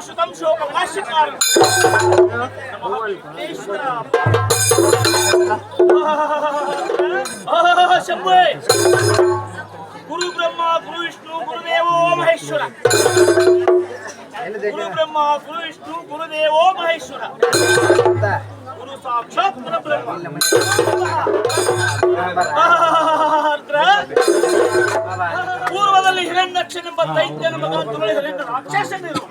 Başlatalım şu başlıklar. Beş lira. शंभर गुरु ब्रह्मा गुरु विष्णु गुरुदेव महेश्वरा गुरु ब्रह्मा गुरु विष्णु गुरुदेव महेश्वरा गुरु साक्षात परब्रह्मा ಹಿರಣ್ಯಕ್ಷನೆಂಬ ದೈತ್ಯನ ಮಗ ತುಳಿಹರೆಂದು ರಾಕ್ಷಸನಿರು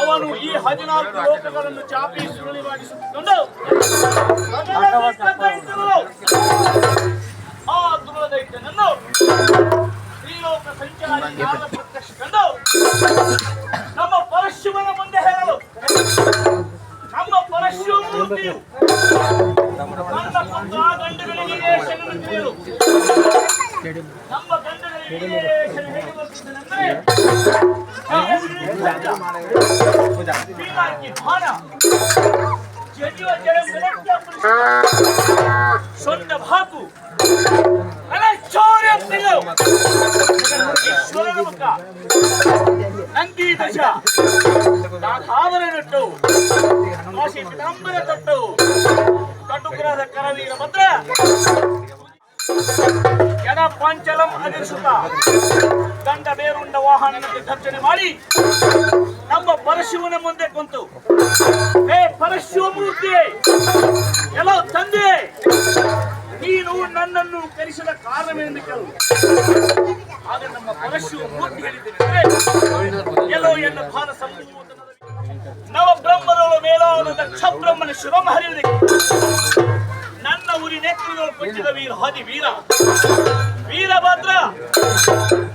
ಅವನು ಈ ಹದಿನಾಲ್ಕು ಲೋಕಗಳನ್ನು ಚಾಪಿ ಸುರುಳಿವಾಗಿಸಿಕೊಂಡು ಆ ದುರುಳ ದೈತ್ಯನನ್ನು ಶ್ರೀಲೋಕ ಸಂಚಾರಿ ನಮ್ಮ ಪರಶುವನ ಮುಂದೆ ಹೇಳಲು ನಮ್ಮ ಪರಶುಮೂರ್ತಿಯು ನನ್ನ ಪುತ್ರ ಗಂಡುಗಳಿಗೆ ಶರಣು ತಿಳಿಯಲು. ನಮ್ಮ ಗಂಡುಗಳಿಗೆ ಶರಣು ಹೇಳುವಂತೆಂದರೆ ಪೀನಾಕಿ ಭಾನ ಜಜಿವ ಜಯ ವಿರಕ್ತ ಸೊಂಡ ಭಾಕು ಅನಚೋರ್ಯ ತಿಳು ಈಶ್ವರನ ಮುಖ ನಂದಿ ದಶ ನಾಥಾವರ ನಟ್ಟು ಕಾಶಿ ಪಿತಾಂಬರ ತೊಟ್ಟು ಕಟುಗ್ರಹದ ಕರವೀರ ಭದ್ರ ಜನ ಪಾಂಚಲಂ ಅನಿಸುತ್ತಾ ಗಂಡ ಬೇರುಂಡ ವಾಹನಕ್ಕೆ ಘರ್ಷಣೆ ಮಾಡಿ. ನಮ್ಮ ಪರಶಿವನ ಮುಂದೆ ಕುಂತು. ಹೇ ಪರಶಿವಮೂರ್ತಿ ಎಲ್ಲ ತಂದೆ, ನೀನು ನನ್ನನ್ನು ಕರೆಸಿದ ಕಾರಣವೇನೆಂದು ಕೇಳು. ಆಗ ನಮ್ಮ ಪರಶಿವ ಮೂರ್ತಿ ಹೇಳಿದ್ದೇನೆ. ಎಲ್ಲೋ ಎನ್ನ ಭಾರ ಸಂಭವ ನವ ಬ್ರಹ್ಮರೊಳ ಮೇಲಾದ ಕ್ಷಬ್ರಹ್ಮನ ಶಿವಮ ಹರಿಯುವುದಕ್ಕೆ ಉರಿ ಕೊಚ್ಚಿದ ವೀರ ಹದಿ ವೀರ. ವೀರಭದ್ರ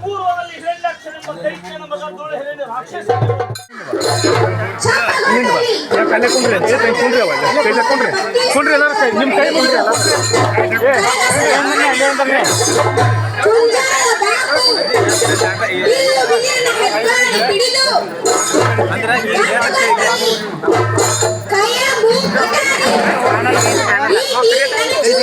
ಪೂರ್ವದಲ್ಲಿ ದೈತ್ಯನ ಮಗ ಧೂಳು ರಾಕ್ಷಸ. ಕುಂಡ್ರಿ ಕುಂಡ್ರಿ ಕುಂಡ್ರಿ ಕುಂಡ್ರಿ ಎಲ್ಲಾರು ಕೈ ನಿಮ್ಮ ಕೈ ಕುಂಡ್ರಿ ಅಲ್ಲೇ ಅಂದ್ರೆ এই